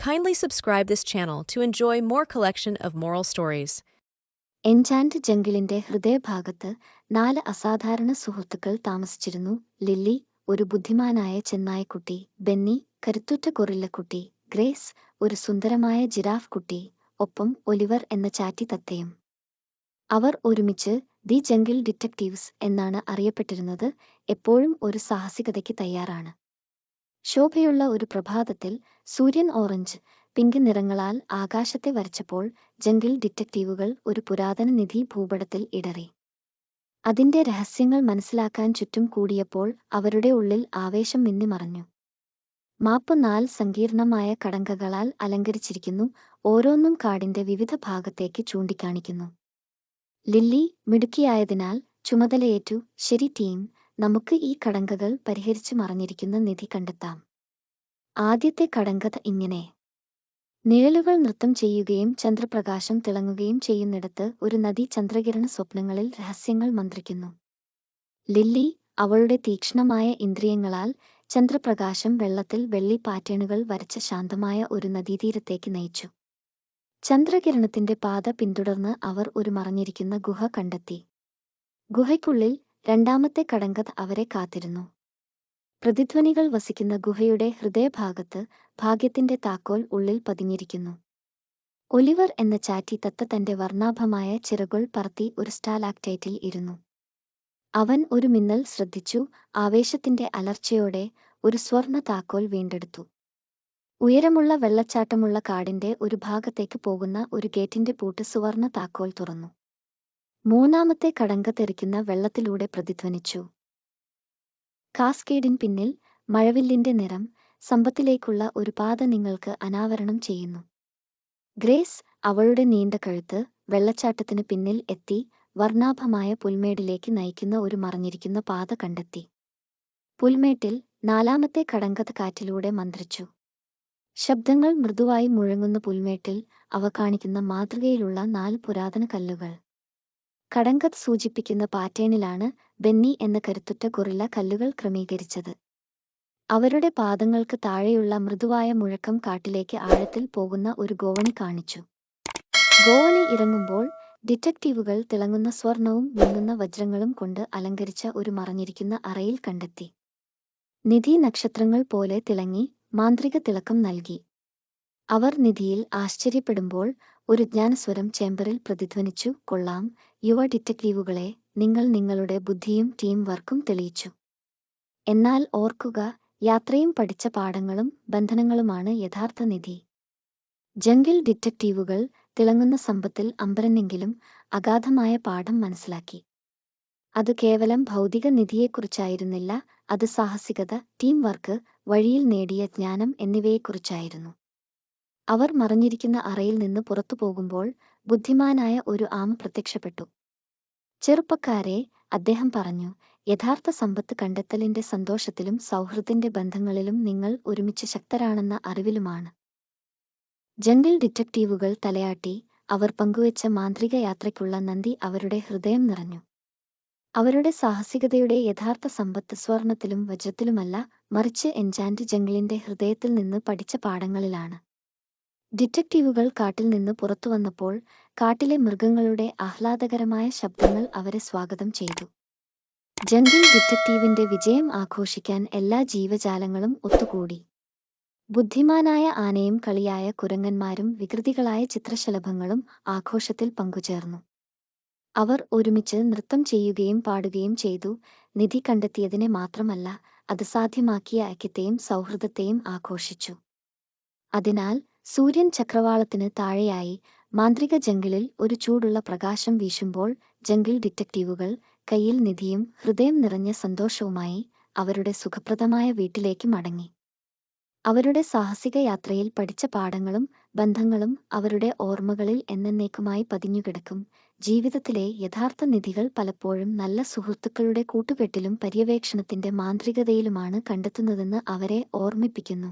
Kindly subscribe this channel to enjoy more collection of moral stories. എൻചാൻഡ് ജംഗിളിന്റെ ഹൃദയഭാഗത്ത് നാല് അസാധാരണ സുഹൃത്തുക്കൾ താമസിച്ചിരുന്നു ലില്ലി ഒരു ബുദ്ധിമാനായ ചെന്നായ്ക്കുട്ടി ബെന്നി കരുത്തുറ്റ ഗൊറില്ലക്കുട്ടി ഗ്രേസ് ഒരു സുന്ദരമായ ജിറാഫ് കുട്ടി ഒപ്പം ഒലിവർ എന്ന ചാറ്റി തത്തയും അവർ ഒരുമിച്ച് ദി ജംഗിൾ ഡിറ്റക്റ്റീവ്സ് എന്നാണ് അറിയപ്പെട്ടിരുന്നത് എപ്പോഴും ഒരു സാഹസികതയ്ക്ക് തയ്യാറാണ് ശോഭയുള്ള ഒരു പ്രഭാതത്തിൽ സൂര്യൻ ഓറഞ്ച് പിങ്ക് നിറങ്ങളാൽ ആകാശത്തെ വരച്ചപ്പോൾ ജംഗിൾ ഡിറ്റക്റ്റീവുകൾ ഒരു പുരാതന നിധി ഭൂപടത്തിൽ ഇടറി. അതിന്റെ രഹസ്യങ്ങൾ മനസ്സിലാക്കാൻ ചുറ്റും കൂടിയപ്പോൾ അവരുടെ ഉള്ളിൽ ആവേശം മിന്നിമറഞ്ഞു മാപ്പ് നാല് സങ്കീർണമായ കടങ്കകളാൽ അലങ്കരിച്ചിരിക്കുന്നു ഓരോന്നും കാടിന്റെ വിവിധ ഭാഗത്തേക്ക് ചൂണ്ടിക്കാണിക്കുന്നു. ലില്ലി മിടുക്കിയായതിനാൽ ചുമതലയേറ്റു ശരി ടീം നമുക്ക് ഈ കടങ്കകൾ പരിഹരിച്ചു മറഞ്ഞിരിക്കുന്ന നിധി കണ്ടെത്താം. ആദ്യത്തെ കടങ്കഥ ഇങ്ങനെ. നിഴലുകൾ നൃത്തം ചെയ്യുകയും ചന്ദ്രപ്രകാശം തിളങ്ങുകയും ചെയ്യുന്നിടത്ത് ഒരു നദി ചന്ദ്രകിരണ സ്വപ്നങ്ങളിൽ രഹസ്യങ്ങൾ മന്ത്രിക്കുന്നു. ലില്ലി അവളുടെ തീക്ഷ്ണമായ ഇന്ദ്രിയങ്ങളാൽ ചന്ദ്രപ്രകാശം വെള്ളത്തിൽ വെള്ളി പാറ്റേണുകൾ വരച്ച ശാന്തമായ ഒരു നദീതീരത്തേക്ക് നയിച്ചു. ചന്ദ്രകിരണത്തിന്റെ പാത പിന്തുടർന്ന് അവർ ഒരു മറഞ്ഞിരിക്കുന്ന ഗുഹ കണ്ടെത്തി. ഗുഹയ്ക്കുള്ളിൽ രണ്ടാമത്തെ കടങ്കഥ അവരെ കാത്തിരുന്നു. പ്രതിധ്വനികൾ വസിക്കുന്ന ഗുഹയുടെ ഹൃദയഭാഗത്ത് ഭാഗ്യത്തിന്റെ താക്കോൽ ഉള്ളിൽ പതിഞ്ഞിരിക്കുന്നു. ഒലിവർ എന്ന ചാറ്റി തത്ത തന്റെ വർണാഭമായ ചിറകുൾ പറത്തി ഒരു സ്റ്റാലാക്ടൈറ്റിൽ ഇരുന്നു. അവൻ ഒരു മിന്നൽ ശ്രദ്ധിച്ചു ആവേശത്തിന്റെ അലർച്ചയോടെ ഒരു സ്വർണ താക്കോൽ വീണ്ടെടുത്തു. ഉയരമുള്ള വെള്ളച്ചാട്ടമുള്ള കാടിന്റെ ഒരു ഭാഗത്തേക്ക് പോകുന്ന ഒരു ഗേറ്റിന്റെ പൂട്ട് സുവർണ താക്കോൽ തുറന്നു. മൂന്നാമത്തെ കടങ്ക തെറിക്കുന്ന വെള്ളത്തിലൂടെ പ്രതിധ്വനിച്ചു. കാസ്കേഡിൻ പിന്നിൽ മഴവില്ലിന്റെ നിറം സമ്പത്തിലേക്കുള്ള ഒരു പാത നിങ്ങൾക്ക് അനാവരണം ചെയ്യുന്നു. ഗ്രേസ് അവളുടെ നീണ്ട കഴുത്ത് വെള്ളച്ചാട്ടത്തിന് പിന്നിൽ എത്തി വർണാഭമായ പുൽമേടിലേക്ക് നയിക്കുന്ന ഒരു മറഞ്ഞിരിക്കുന്ന പാത കണ്ടെത്തി. പുൽമേട്ടിൽ നാലാമത്തെ കടങ്കഥ കാറ്റിലൂടെ മന്ത്രിച്ചു. ശബ്ദങ്ങൾ മൃദുവായി മുഴങ്ങുന്ന പുൽമേട്ടിൽ അവ കാണിക്കുന്ന മാതൃകയിലുള്ള നാല് പുരാതന കല്ലുകൾ. കടങ്കത്ത് സൂചിപ്പിക്കുന്ന പാറ്റേണിലാണ് ബെന്നി എന്ന കരുത്തുറ്റ ഗൊറില്ല കല്ലുകൾ ക്രമീകരിച്ചത്. അവരുടെ പാദങ്ങൾക്ക് താഴെയുള്ള മൃദുവായ മുഴക്കം കാട്ടിലേക്ക് ആഴത്തിൽ പോകുന്ന ഒരു ഗോവണി കാണിച്ചു. ഗോവണി ഇറങ്ങുമ്പോൾ ഡിറ്റക്റ്റീവുകൾ തിളങ്ങുന്ന സ്വർണവും മിന്നുന്ന വജ്രങ്ങളും കൊണ്ട് അലങ്കരിച്ച ഒരു മറഞ്ഞിരിക്കുന്ന അറയിൽ കണ്ടെത്തി. നിധി നക്ഷത്രങ്ങൾ പോലെ തിളങ്ങി മാന്ത്രിക തിളക്കം നൽകി. അവർ നിധിയിൽ ആശ്ചര്യപ്പെടുമ്പോൾ ഒരു ജ്ഞാനസ്വരം ചേംബറിൽ പ്രതിധ്വനിച്ചു കൊള്ളാം യുവ ഡിറ്റക്റ്റീവുകളെ നിങ്ങൾ നിങ്ങളുടെ ബുദ്ധിയും ടീം വർക്കും തെളിയിച്ചു. എന്നാൽ ഓർക്കുക യാത്രയും പഠിച്ച പാഠങ്ങളും ബന്ധനങ്ങളുമാണ് യഥാർത്ഥ നിധി. ജംഗിൾ ഡിറ്റക്റ്റീവുകൾ തിളങ്ങുന്ന സമ്പത്തിൽ അമ്പരനെങ്കിലും അഗാധമായ പാഠം മനസ്സിലാക്കി. അത് കേവലം ഭൗതിക നിധിയെക്കുറിച്ചായിരുന്നില്ല അത് സാഹസികത ടീം വർക്ക് വഴിയിൽ നേടിയ ജ്ഞാനം എന്നിവയെക്കുറിച്ചായിരുന്നു. അവർ മറഞ്ഞിരിക്കുന്ന അറയിൽ നിന്ന് പുറത്തു പോകുമ്പോൾ ബുദ്ധിമാനായ ഒരു ആം പ്രത്യക്ഷപ്പെട്ടു. ചെറുപ്പക്കാരെ അദ്ദേഹം പറഞ്ഞു യഥാർത്ഥ സമ്പത്ത് കണ്ടെത്തലിന്റെ സന്തോഷത്തിലും സൗഹൃദത്തിന്റെ ബന്ധങ്ങളിലും നിങ്ങൾ ഒരുമിച്ച് ശക്തരാണെന്ന അറിവിലുമാണ്. ജംഗിൾ ഡിറ്റക്റ്റീവുകൾ തലയാട്ടി അവർ പങ്കുവച്ച മാന്ത്രിക യാത്രയ്ക്കുള്ള നന്ദി അവരുടെ ഹൃദയം നിറഞ്ഞു. അവരുടെ സാഹസികതയുടെ യഥാർത്ഥ സമ്പത്ത് സ്വർണത്തിലും വജ്രത്തിലുമല്ല മറിച്ച് എൻജാൻഡ് ജംഗിളിന്റെ ഹൃദയത്തിൽ നിന്ന് പഠിച്ച പാഠങ്ങളിലാണ്. ഡിറ്റക്റ്റീവുകൾ കാട്ടിൽ നിന്ന് പുറത്തു വന്നപ്പോൾ കാട്ടിലെ മൃഗങ്ങളുടെ ആഹ്ലാദകരമായ ശബ്ദങ്ങൾ അവരെ സ്വാഗതം ചെയ്തു. ജംഗിൾ ഡിറ്റക്റ്റീവിന്റെ വിജയം ആഘോഷിക്കാൻ എല്ലാ ജീവജാലങ്ങളും ഒത്തുകൂടി. ബുദ്ധിമാനായ ആനയും കളിയായ കുരങ്ങന്മാരും വികൃതികളായ ചിത്രശലഭങ്ങളും ആഘോഷത്തിൽ പങ്കുചേർന്നു. അവർ ഒരുമിച്ച് നൃത്തം ചെയ്യുകയും പാടുകയും ചെയ്തു. നിധി കണ്ടെത്തിയതിനെ മാത്രമല്ല അത് സാധ്യമാക്കിയ ഐക്യത്തെയും സൗഹൃദത്തെയും ആഘോഷിച്ചു. അതിനാൽ സൂര്യൻ ചക്രവാളത്തിന് താഴെയായി മാന്ത്രിക ജംഗിളിൽ ഒരു ചൂടുള്ള പ്രകാശം വീശുമ്പോൾ ജംഗിൾ ഡിറ്റക്റ്റീവുകൾ കയ്യിൽ നിധിയും ഹൃദയം നിറഞ്ഞ സന്തോഷവുമായി അവരുടെ സുഖപ്രദമായ വീട്ടിലേക്ക് മടങ്ങി. അവരുടെ സാഹസിക യാത്രയിൽ പഠിച്ച പാഠങ്ങളും ബന്ധങ്ങളും അവരുടെ ഓർമ്മകളിൽ എന്നേക്കുമായി പതിഞ്ഞുകിടക്കും. ജീവിതത്തിലെ യഥാർത്ഥ നിധികൾ പലപ്പോഴും നല്ല സുഹൃത്തുക്കളുടെ കൂട്ടുകെട്ടിലും പര്യവേക്ഷണത്തിന്റെ മാന്ത്രികതയിലുമാണ് കണ്ടെത്തുന്നതെന്ന് അവരെ ഓർമ്മിപ്പിക്കുന്നു.